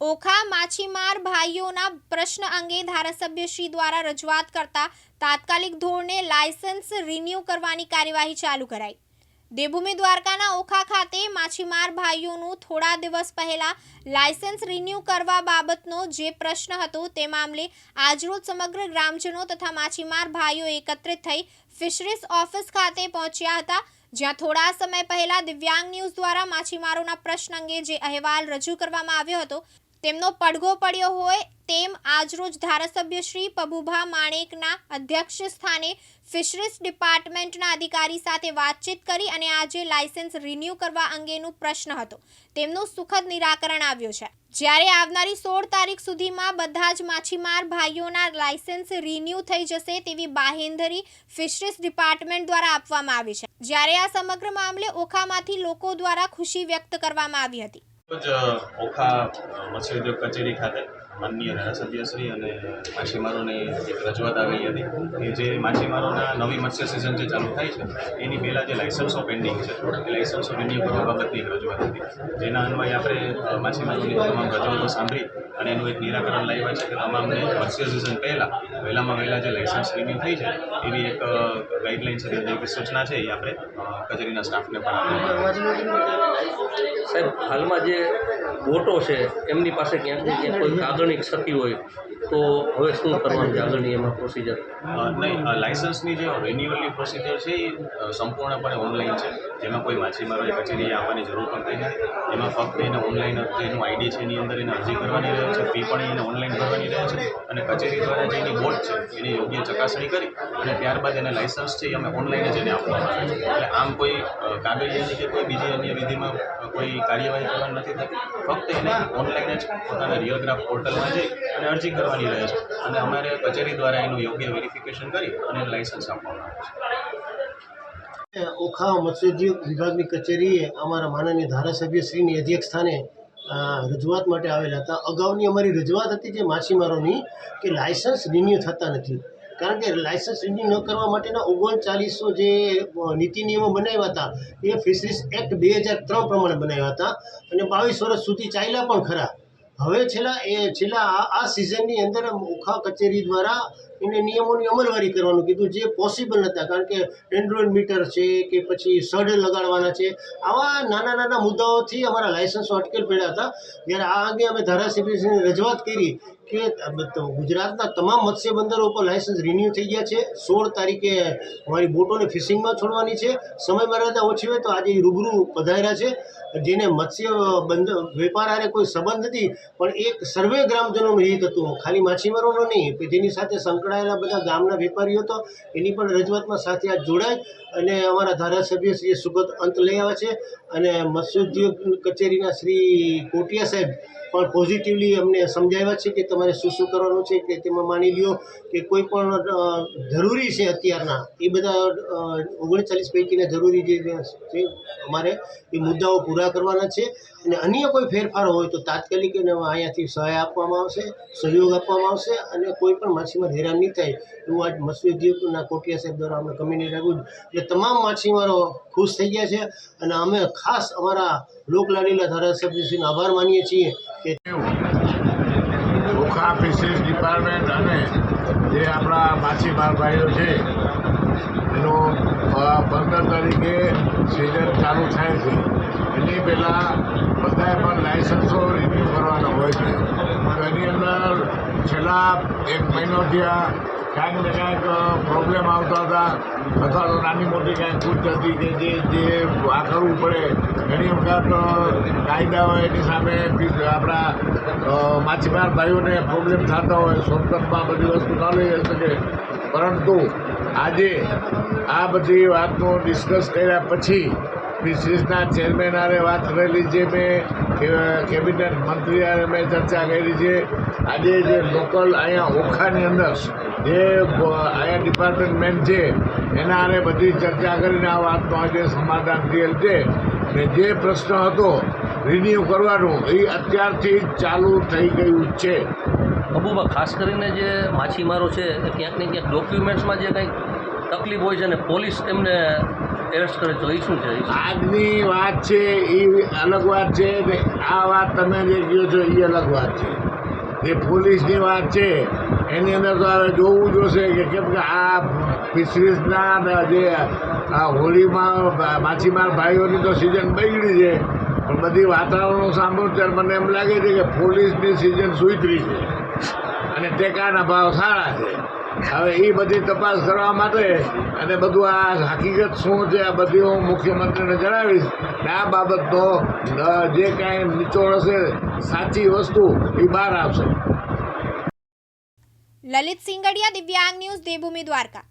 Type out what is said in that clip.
ઓખા માછીમાર ભાઈઓના પ્રશ્ન અંગે ધારાસભ્યશ્રી દ્વારા રજૂઆત કરતા તાત્કાલિક ધોરણે લાયસન્સ રિન્યૂ કરવાની કાર્યવાહી ચાલુ કરાઈ. દેવભૂમિ દ્વારકાના ઓખા ખાતે માછીમાર ભાઈઓનું થોડા દિવસ પહેલા લાયસન્સ રિન્યૂ કરવા બાબતનો જે પ્રશ્ન હતો તે મામલે આજરોજ સમગ્ર ગ્રામજનો તથા માછીમાર ભાઈઓ એકત્રિત થઈ ફિશરીઝ ઓફિસ ખાતે પહોંચ્યા હતા, જ્યાં થોડા સમય પહેલા દિવ્યાંગ ન્યૂઝ દ્વારા માછીમારોના પ્રશ્ન અંગે જે અહેવાલ રજૂ કરવામાં આવ્યો હતો તેમનો પડઘો પડ્યો હોય તેમ આજરોજ ધારાસભ્ય શ્રી પબુભા માણેકના અધ્યક્ષ સ્થાને ફિશરીઝ ડિપાર્ટમેન્ટના અધિકારી સાથે વાતચીત કરી અને આજે લાયસન્સ રિન્યૂ કરવા અંગેનું પ્રશ્ન હતો. તેમનું સુખદ નિરાકરણ આવ્યું છે. જ્યારે આવનારી સોળ તારીખ સુધીમાં બધા જ માછીમાર ભાઈઓના લાયસન્સ રિન્યૂ થઈ જશે તેવી બાહેંધરી ફિશરીઝ ડિપાર્ટમેન્ટ દ્વારા આપવામાં આવી છે. જ્યારે આ સમગ્ર મામલે ઓખામાંથી લોકો દ્વારા ખુશી વ્યક્ત કરવામાં આવી હતી. જ ઓખા મત્સ્ય ઉદ્યોગ કચેરી ખાતે માનનીય ધારાસભ્યશ્રી અને માછીમારોની એક રજૂઆત આવેલી હતી કે જે માછીમારોના નવી મત્સ્ય સિઝન જે ચાલુ થાય છે, એની પહેલાં જે લાયસન્સો પેન્ડિંગ છે, એ લાયસન્સો રિન્યુ કરવા બાબતની એક રજૂઆત હતી. જેના અન્વયે આપણે માછીમારોની તમામ રજૂઆતો સાંભળી અને એનું એક નિરાકરણ લાવ્યા છે કે તમામને મત્સ્ય સિઝન પહેલાં, વહેલામાં વહેલા જે લાયસન્સ રિન્યુ થઈ છે એવી એક ગાઈડલાઇન છે કે સૂચના છે, એ આપણે કચેરીના સ્ટાફને પણ આપવામાં સાહેબ, હાલમાં જે બોટો છે, એમની પાસે ક્યાંક ક્યાંક કોઈ કાગળની ક્ષતિ હોય તો હવે શું કરવાનું છે આગળની એમાં પ્રોસિજર નહીં લાઇસન્સની જે રિન્યુઅલની પ્રોસિજર છે એ સંપૂર્ણપણે ઓનલાઈન છે. જેમાં કોઈ માછીમારોએ કચેરીએ આવવાની જરૂર પડતી નથી. એમાં ફક્ત એને ઓનલાઈન એનું આઈડી છે, એની અંદર એને અરજી કરવાની રહે છે, ફી પણ એને ઓનલાઈન ભરવાની રહે છે અને કચેરી દ્વારા જે એની બોટ છે, એની યોગ્ય ચકાસણી કરી અને ત્યારબાદ એને લાઇસન્સ છે, એ અમે ઓનલાઈન જ એને આપવામાં આવે છે. એટલે આમ કોઈ કાગળિયાની કે કોઈ બીજી અન્ય વિધિમાં કોઈ કાર્યવાહી કરવાની નથી થતી. ફક્ત એને ઓનલાઈન જ પોતાના રિયલગ્રાફ જઈ અને અરજી કરવાની રહે છે. અને અમારે કચેરી દ્વારા એનું યોગ્ય વેરિફિકેશન કરી અને લાઇસન્સ આપવામાં આવે છે. ઓખા મત્સ્યોદ્યોગ વિભાગની કચેરીએ અમારા માનનીય ધારાસભ્યશ્રીની અધ્યક્ષ સ્થાને રજૂઆત માટે આવેલા હતા. અગાઉની અમારી રજૂઆત હતી જે માછીમારોની કે લાયસન્સ રિન્યૂ થતા નથી. કારણ કે લાયસન્સ રિન્યૂ ન કરવા માટેના ઓગણચાલીસો જે નીતિ નિયમો બનાવ્યા હતા, એ ફિશરીઝ એક્ટ બે હજાર ત્રણ પ્રમાણે બનાવ્યા હતા. અને બાવીસ વર્ષ સુધી ચાલ્યા પણ ખરા. હવે છેલ્લા એ છેલ્લા આ સિઝનની અંદર ઓખા કચેરી દ્વારા એને નિયમોની અમલવારી કરવાનું કીધું જે પોસિબલ નહોતા કારણ કે એન્ડ્રોઈડ મીટર છે કે પછી સડ લગાડવાના છે. આવા નાના નાના મુદ્દાઓથી અમારા લાયસન્સો અટકેલ પડ્યા હતા. જ્યારે આ અંગે અમે ધારાસભ્યશ્રીને રજૂઆત કરી કે ગુજરાતના તમામ મત્સ્ય બંદરો ઉપર લાયસન્સ રિન્યૂ થઈ ગયા છે. સોળ તારીખે અમારી બોટોને ફિશિંગમાં છોડવાની છે. સમય મર્યાદા ઓછી હોય તો આજે રૂબરૂ પધાર્યા છે. જેને મત્સ્ય બંદર વેપાર આરે કોઈ સંબંધ નથી, પણ એક સર્વે ગ્રામજનોનું હિત હતું. ખાલી માછીમારોનો નહીં જેની સાથે સંકળાયેલા બધા ગામના વેપારીઓ હતો એની પણ રજૂઆતમાં સાથે આ જોડાય અને અમારા ધારાસભ્ય શ્રી સુગત અંત લઈ આવે છે અને મત્સ્યોદ્યોગ કચેરીના શ્રી કોટિયા સાહેબ પણ પોઝિટિવલી અમને સમજાવ્યા છે કે તમારે શું શું કરવાનું છે કે તેમાં માની લ્યો કે કોઈ પણ જરૂરી છે અત્યારના, એ બધા ઓગણચાલીસ પૈકીના જરૂરી જે છે અમારે એ મુદ્દાઓ પૂરા કરવાના છે અને અન્ય કોઈ ફેરફારો હોય તો તાત્કાલિક એને અહીંયાથી સહાય આપવામાં આવશે, સહયોગ આપવામાં આવશે અને કોઈ પણ માછીમાર હેરાન નહીં થાય. એવું આજ મત્સ્યોદ્યોગના કોટિયા સાહેબ દ્વારા અમે કમ્યુનિટી રાખ્યું એટલે તમામ માછીમારો ખુશ થઈ ગયા છે અને અમે ખાસ અમારા લોકલાડીલા ધારાસભ્યશ્રીનો આભાર માનીએ છીએ કે ઓખા ફિશરીઝ ડિપાર્ટમેન્ટ અને જે આપણા માછીમાર ભાઈઓ છે, એનો પંદર તારીખે સિઝન ચાલુ થાય છે. એની પહેલાં બધાએ પણ લાયસન્સો રિન્યૂ કરવાના હોય છે. તો એની અંદર છેલ્લા એક મહિનોથી આ કાંઈક ને કાંઈક પ્રોબ્લેમ આવતા હતા. અથવા તો નાની મોટી કાંઈક ખૂટ હતી કે જે જે આ કરવું પડે ઘણી વખત કાયદાઓ એની સામે આપણા માછીમાર ભાઈઓને પ્રોબ્લેમ થતા હોય શોર્ટકટમાં બધી વસ્તુ ન લઈ શકે. પરંતુ આજે આ બધી વાતનો ડિસ્કસ કર્યા પછી પીસીસના ચેરમેન હારે વાત કરેલી છે મેં કેબિનેટ મંત્રી હારે મેં ચર્ચા કરી છે. આજે જે લોકલ અહીંયા ઓખાની અંદર જે આયા ડિપાર્ટમેન્ટ છે, એના આરે બધી ચર્ચા કરીને આ વાતનો આજે સમાધાન થયેલ છે. ને જે પ્રશ્ન હતો રિન્યૂ કરવાનું એ અત્યારથી જ ચાલુ થઈ ગયું છે. અબુબા ખાસ કરીને જે માછીમારો છે એ ક્યાંક ને ક્યાંક ડોક્યુમેન્ટ્સમાં જે કંઈક તકલીફ હોય છે ને પોલીસ એમને એરેસ્ટ કરે તો એ શું છે? આજની વાત છે એ અલગ વાત છે ને આ વાત તમે જે કહો છો એ અલગ વાત છે. જે પોલીસની વાત છે. એની અંદર તો હવે જોવું જોશે કે કેમ કે આ ફિશરીઝના જે આ હોળીમાં માછીમાર ભાઈઓની તો સિઝન બગડી છે. પણ બધી વાતાવરણો સાંભળું ત્યારે મને એમ લાગે છે કે પોલીસની સિઝન સુધરી છે. અને ટેકાના ભાવ સારા છે. હવે એ બધી તપાસ કરવા માટે અને બધું આ હકીકત શું છે આ બધી હું મુખ્યમંત્રીને જણાવીશ ને આ બાબતનો જે કાંઈ નિચોડ હશે, સાચી વસ્તુ એ બહાર આવશે. લલિત સિંગડિયા દિવ્યાંગ ન્યૂઝ દેવભૂમિ દ્વારકા.